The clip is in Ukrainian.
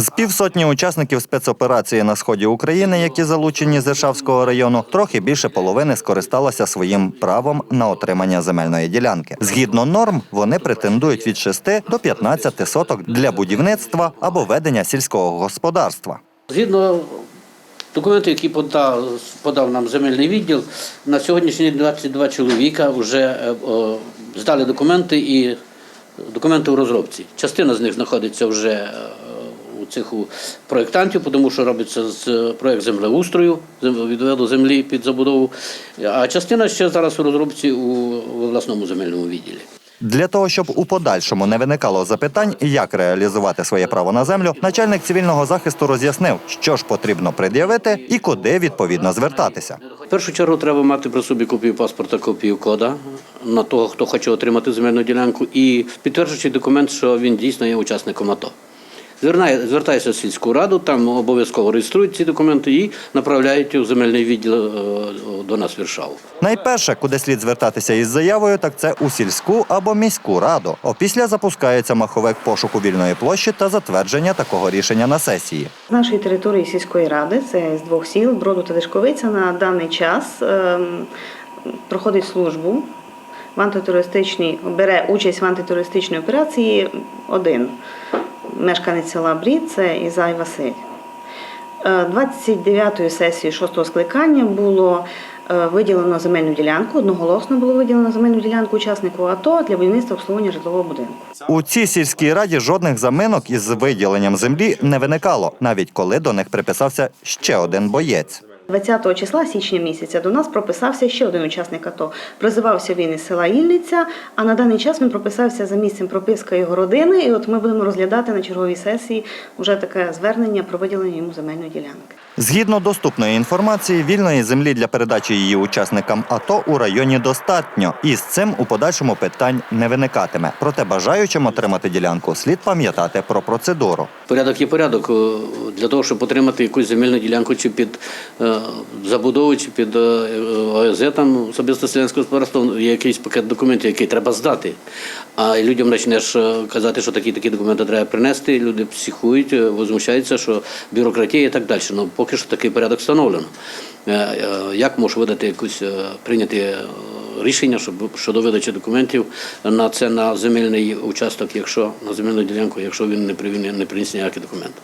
З півсотні учасників спецоперації на сході України, які залучені з Іршавського району, трохи більше половини скористалося своїм правом на отримання земельної ділянки. Згідно норм, вони претендують від 6 до 15 соток для будівництва або ведення сільського господарства. Згідно документів, які подав, подав нам земельний відділ, на сьогоднішній день 22 чоловіка вже е, здали документи і документи у розробці. Частина з них знаходиться вже цеху проєктантів, тому що робиться з проєкт землеустрою, зем- відводу землі під забудову, а частина ще зараз у розробці у власному земельному відділі. Для того, щоб у подальшому не виникало запитань, як реалізувати своє право на землю, начальник цивільного захисту роз'яснив, що ж потрібно пред'явити і куди відповідно звертатися. В першу чергу треба мати при собі копію паспорта, копію кода на того, хто хоче отримати земельну ділянку, і підтверджуючий документ, що він дійсно є учасником АТО. Звертається в сільську раду, там обов'язково реєструють ці документи і направляють у земельний відділ е, до нас в Віршаву. Найперше, куди слід звертатися із заявою, так це у сільську або міську раду. Опісля запускається маховик пошуку вільної площі та затвердження такого рішення на сесії. З нашої території сільської ради, це з двох сіл, Броду та Дишковиця, на даний час ем, проходить службу в антитерористичній, бере участь в антитерористичній операції один мешканець села Брід, це Ізай Василь. Е, 29-ї сесії 6-го скликання було е, виділено земельну ділянку, одноголосно було виділено земельну ділянку учаснику АТО для будівництва обслуговування житлового будинку. У цій сільській раді жодних заминок із виділенням землі не виникало, навіть коли до них приписався ще один боєць. 20 числа січня місяця до нас прописався ще один учасник АТО. Прозивався він із села Ільниця, а на даний час він прописався за місцем прописки його родини. І от ми будемо розглядати на черговій сесії вже таке звернення про виділення йому земельної ділянки. Згідно доступної інформації, вільної землі для передачі її учасникам АТО у районі достатньо, і з цим у подальшому питань не виникатиме. Проте бажаючим отримати ділянку слід пам'ятати про процедуру. Порядок є порядок. Е, Для того, щоб отримати якусь земельну ділянку чи під е, забудову, чи під е, ОСЗ, там особисто селянське господарство, є якийсь пакет документів, який треба здати. А людям почнеш казати, що такі такі документи треба принести, люди психують, возмущаються, що бюрократія і так далі. Ну поки що такий порядок встановлено. Е, е, Як може видати якусь е, прийняти рішення щодо видачі документів на це на земельний участок, якщо на земельну ділянку, якщо він не приніс ніякі документи.